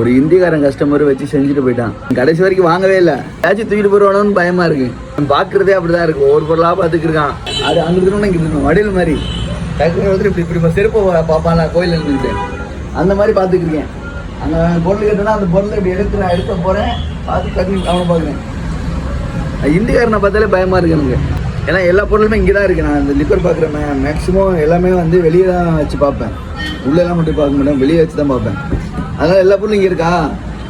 ஒரு இந்தியக்காரன் கஸ்டமர் வச்சு செஞ்சுட்டு போயிட்டான். கடைசி வரைக்கும் வாங்கவே இல்லை. ஏதாச்சும் தூக்கிட்டு போடுவானோன்னு பயமா இருக்கு. பாக்குறதே அப்படிதான் இருக்கு. ஒவ்வொரு பொருளா பார்த்துட்டு இருக்கான். அது அங்க இருக்கணும் இங்க இருக்கணும் வடிவில் மாதிரி. டக்குனு இப்படி இப்படி செருப்பு பார்ப்பான் நான் கோயில் இருந்துட்டு அந்த மாதிரி பார்த்துக்கிருக்கேன் அந்த பொருள் கேட்டோன்னா அந்த பொருளை இப்படி எடுத்து நான் எடுக்க போறேன். பார்த்து டக்குனு கவனம் பார்க்குறேன். இந்தியக்காரனை பார்த்தாலே பயமா இருக்கு எனக்கு. ஏன்னா எல்லா பொருளுமே இங்கே தான் இருக்கு. நான் இந்த லிக்கர் பார்க்குறேன். மேக்ஸிமம் எல்லாமே வந்து வெளியே தான் வச்சு பார்ப்பேன். உள்ளெல்லாம் மட்டும் பார்க்க மாட்டேன். வெளியே வச்சு தான் பார்ப்பேன். அதனால எல்லா பொருளும் இங்கே இருக்கா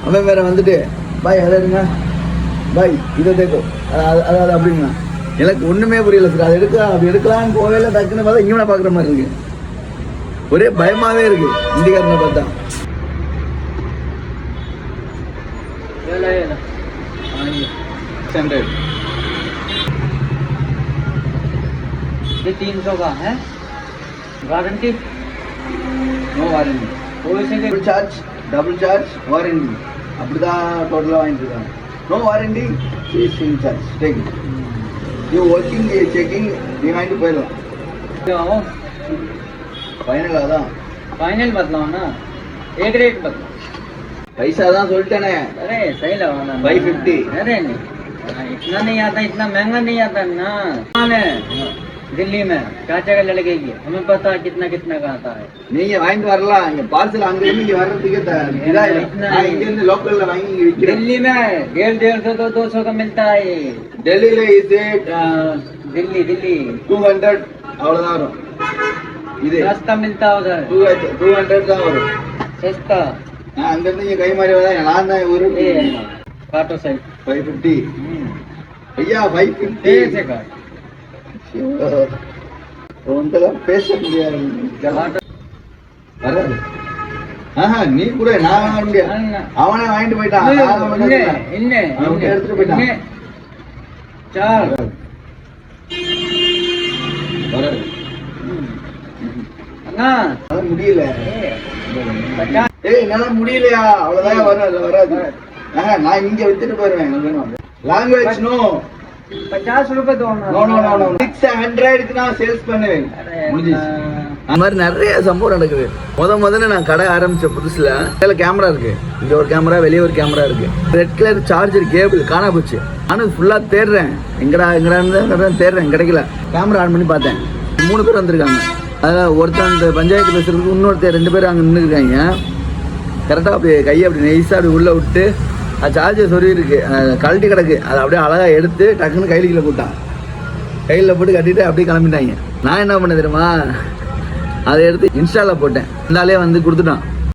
அவன் வேற வந்துட்டு பாய் அதை எடுங்க பாய் இதை தேக்கோ அது அதாவது அப்படிங்களா எனக்கு ஒன்றுமே புரியல சார் அதை எடுக்கலாம் அப்படி எடுக்கலாம்னு போகல டக்குன்னு பார்த்தா இங்கே பார்க்குற மாதிரி இருக்கு ஒரே பயமாவே இருக்கு இந்திக்காரனை பார்த்தா ஸ்டாண்டர்ட் ये तीन सौ का है वारंटी நோ வாரண்டி वैसे double charge warranty அப்படிதான் டோட்டலாக வாங்கிட்டுருக்காங்க no warranty fees in charge taking நீ ஒர்க்கிங் செக்கிங் நீ வாங்கிட்டு போயிடலாம் ஃபைனலாக தான் ஃபைனல் பார்த்தலாம்னா ஏ கிரேட் பார்த்தலாம் பைசா தான் சொல்லிட்டேனே அரே சைல வாங்க பை ஃபிஃப்டி அரே இத்தனா நீ ஆத்தா இத்தனா மਹਿੰਗਾ நீ ஆத்தாண்ணா दिल्ली में क्या जगह लड़के की हमें पता है कितना कितना का आता है நீங்க வாங்கிட்டு வரலாம் இங்க பார்சல் அங்க இருந்து இங்க வர்றதுக்கு த- இதாயிடும் நான் இங்க இருந்து லோக்கல்ல வாங்கி இங்க விற்கிறேன் दिल्ली में डेढ़ डेढ़ सौ दो दो सौ का मिलता है ये। டெல்லியில இது आ, दिल्ली दिल्ली டூ ஹண்ட்ரட் அவ்வளவுதான் வரும் இது सस्ता मिलता है उधर டூ டூ ஹண்ட்ரட் தான் வரும் सस्ता நான் அங்க இருந்து இங்க கை மாறி வரேன் நான் தான் ஒரு ये काटो सही ஃபைவ் ஃபிஃப்டி ஐயா ஃபைவ் ஃபிஃப்டி உன்கிட்டதான் போயிட்டான். என்ன முடியல. ஏய் என்னால முடியலையா? அவ்வளவுதான் வராது வராது. நான் இங்க வித்துட்டு போயிருவேன். லாங்குவேஜ் நோ पचास रुपए दो ना no no no no six ஹண்ட்ரடுக்கு நான் சேல்ஸ் பண்ணுவேன் अरे முடிஞ்சிச்சு अन्ना। அந்த மாதிரி நிறைய சம்பவம் நடக்குது முத முதல்ல நான் கடை ஆரம்பிச்ச புதுசுல இதுல கேமரா இருக்கு இங்க ஒரு கேமரா வெளியே ஒரு கேமரா இருக்கு ரெட் கலர் சார்ஜர் கேபிள் காணா போச்சு நானும் ஃபுல்லா தேடுறேன் எங்கடா எங்கடா தேடுறேன் கிடைக்கல கேமரா ஆன் பண்ணி பார்த்தேன் மூணு பேர் வந்திருக்காங்க அதில் ஒருத்தன் இந்த பஞ்சாயத்து பேசுறதுக்கு இன்னொருத்தர் ரெண்டு பேரும் அங்கே நின்றுருக்காங்க கரெக்டாக அப்படி கையை அப்படி நெய்ஸாக அப்படி உள்ளே விட்டு அது சார்ஜர் சொருவி இருக்கு. கழட்டி கிடக்கு. அதை அப்படியே அழகாக எடுத்து டக்குன்னு கையில் கீழே போட்டான். கையில் போட்டு கட்டிட்டு அப்படியே கிளம்பிட்டாங்க. நான் என்ன பண்ண தெரியுமா? அதை எடுத்து இன்ஸ்டால போட்டேன். இந்தாலே வந்து கொடுத்துட்டான்.